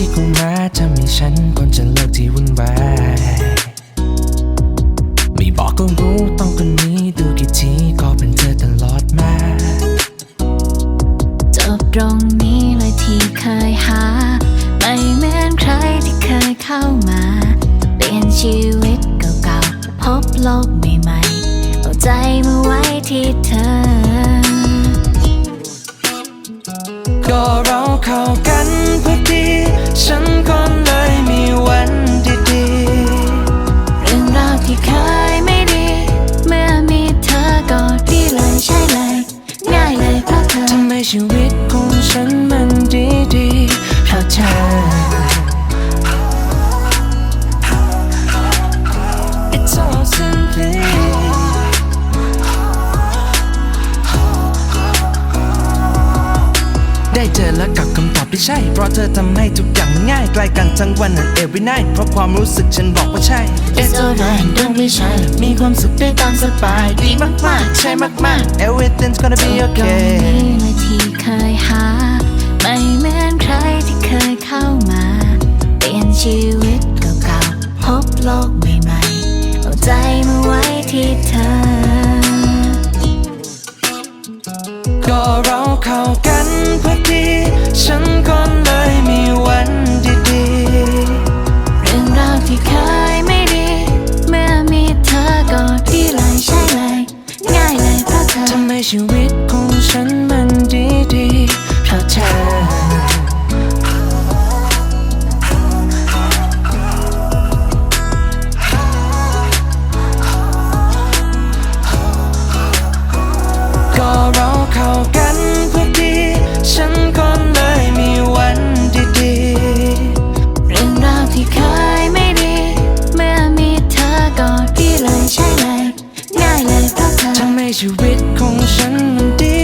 ที่กูมาทำให้ฉันควรจะเลิกที่วุ่นวายไม่บอกก็รู้ต้องคนนี้ดูกี่ทีก็เป็นเธอตลอดมาจบตรงนี้เลยที่เคยหา ไม่เหมือนใครที่เคยเข้ามา เปลี่ยนชีวิตเก่าๆพบโลกใหม่ๆเอาใจมาไว้ที่เธอ ก็เราเข้ากัน แล้วกับคำตอบที่ใช่ เพราะเธอทำให้ทุกอย่างมันง่ายใกล้กันทั้งวันนั้น every night เพราะความรู้สึกฉันบอกว่าใช่ It's alright don't be shy มีความสุขได้ตามสบาย ดีมากๆ ใช่มากๆ everything's gonna be ตรง okay นี้เลยที่เคยหา ไม่เหมือนใครที่เคยเข้ามา เปลี่ยนชีวิตเก่าๆ พบโลกใหม่ๆ เอาใจมาไว้ที่เธอ ก็เราเข้ากันพอดี ฉันก็เลยมีวันดีเรื่องราวที่เคยไม่ดี เมื่อมีเธอก็ดีเลยใช่เลยง่ายเลยเพราะเธอๆทำให้ชีวิต ชีวิตของฉันมันดี